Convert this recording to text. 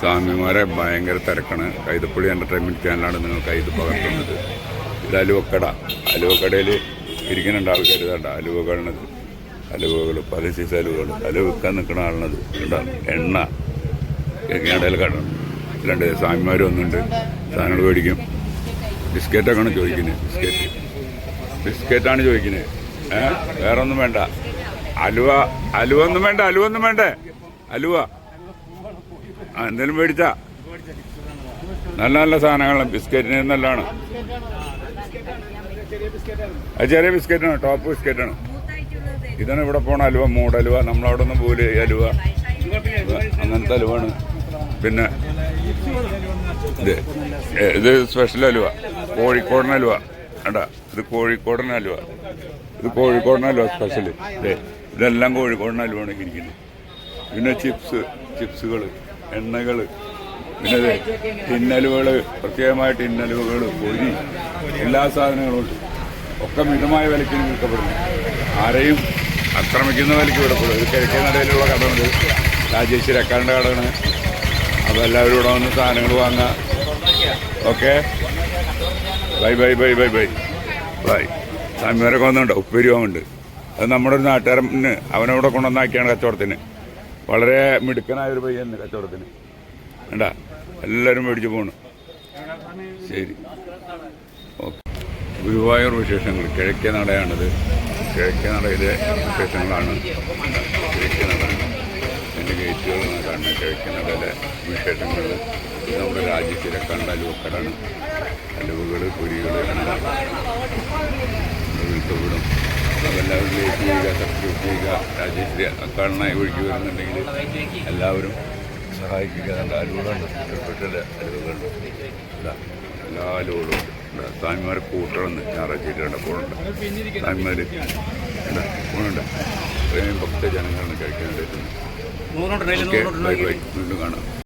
സ്വാമിമാരെ ഭയങ്കര തിരക്കാണ്. കൈതപ്പുള്ളി എന്റർടൈൻമെന്റ് ചാനലാണ് നിങ്ങൾക്ക് ഇത് പകർത്തുന്നത്. ഇത് അലുവക്കട. അലുവക്കടയിൽ ഇരിക്കുന്നുണ്ട് ആൾക്കാർ ഇതാണ്ട. അലുവകളത് അലുവകൾ പല സീസ് അലുവകൾ അലുവ വിൽക്കാൻ നിൽക്കുന്ന ആളുള്ളത് ഉണ്ടാവും എണ്ണ. ഇടയിൽ കാണണം രണ്ട് സ്വാമിമാരും ഒന്നുണ്ട് സാധനങ്ങൾ മേടിക്കും. ബിസ്ക്കറ്റൊക്കെയാണ് ചോദിക്കുന്നത് ബിസ്ക്കറ്റ്. ബിസ്ക്കറ്റാണ് ചോദിക്കുന്നത് ഏഹ് വേറെ ഒന്നും വേണ്ട. അലുവ അലുവ ഒന്നും വേണ്ട. അലുവ ഒന്നും വേണ്ടേ? അലുവ. ആ എന്തെങ്കിലും മേടിച്ചാ. നല്ല നല്ല സാധനങ്ങളാണ്. ബിസ്ക്കറ്റിന് നല്ലതാണ്. അത് ചെറിയ ബിസ്ക്കറ്റാണ്. ടോപ്പ് ബിസ്ക്കറ്റാണ്. ഇതാണ് ഇവിടെ പോണ അലുവ മൂടലുവ നമ്മളവിടെ ഒന്നും പോലെ അലുവ. അങ്ങനത്തെ അലുവാണ്. പിന്നെ ഇത് ഇത് സ്പെഷ്യൽ അലുവ. കോഴിക്കോടൻ അലുവ. വേണ്ട ഇത് കോഴിക്കോടൻ അലുവ. ഇത് കോഴിക്കോടൻ അലുവ സ്പെഷ്യൽ ഇതേ ഇതെല്ലാം കോഴിക്കോടൻ അലുവാണ് ഇരിക്കുന്നത്. പിന്നെ ചിപ്സ് ചിപ്സുകൾ എണ്ണകൾ പിന്നെ ഇന്നലുകൾ പ്രത്യേകമായിട്ട് ഇന്നലുകൾ പൊരി എല്ലാ സാധനങ്ങളും ഉണ്ട്. ഒക്കെ മിതമായ വിലയ്ക്ക് വിൽക്കപ്പെടുന്നു. ആരെയും ആക്രമിക്കുന്ന വിലയ്ക്ക് വിടപ്പെടും. ഇത് കിഴക്കേ നടയിലുള്ള കടമുണ്ട് രാജേശ്വരി അക്കാരന്റെ കടയാണ്. അപ്പോൾ എല്ലാവരും ഇവിടെ വന്ന് സാധനങ്ങൾ വാങ്ങാം okay? Bye bye bye bye bye. Bye. സ്വാമിമാരൊക്കെ വന്നുണ്ട് ഉപ്പേരി വാങ്ങുന്നുണ്ട്. അത് നമ്മുടെ ഒരു നാട്ടുകാരന് അവനവിടെ കൊണ്ടുവന്നാക്കിയാണ് കച്ചവടത്തിന്. വളരെ മിടുക്കനായ ഒരു പയ്യന് കച്ചവടത്തിന്. വേണ്ട എല്ലാവരും മേടിച്ചു പോണു. ശരി. ഓക്കെ. ഗുരുവായൂർ വിശേഷങ്ങൾ. കിഴക്കേ നടയാണിത്. കിഴക്കേ നടയിലെ വിശേഷങ്ങളാണ്. കിഴക്കേ നട. എന്റെ ഗേറ്റുകൾ കിഴക്കേ നടയിലെ വിശേഷങ്ങൾ. നമ്മുടെ രാജ്യത്തിലെ കണ്ട. അലുവക്കടാണ് അലുവകൾ പൊരികൾ വിൽക്കപ്പെടും അതെല്ലാവരും ലൈക്ക് ചെയ്യുക സബ്സ്ക്രൈബ് ചെയ്യുക രാജേശ്വരി കാണുന്ന ഒഴുകി വരുന്നുണ്ടെങ്കിൽ എല്ലാവരും സഹായിക്കുക നല്ല അലുവകളുണ്ട് ഇഷ്ടപ്പെട്ട അലുവകളുണ്ട് ഇതാ എല്ലാ ഇവിടെ സ്വാമിമാരെ കൂട്ടണമെന്ന് ഞായറാഴ്ച കണ്ടപ്പോഴുണ്ട് സ്വാമിമാർ ഉണ്ട് ഭക്തജനങ്ങളാണ് കഴിക്കാൻ വേണ്ടിയിട്ടുണ്ട് ഓക്കെ ബൈ ബൈ. വീണ്ടും കാണാം.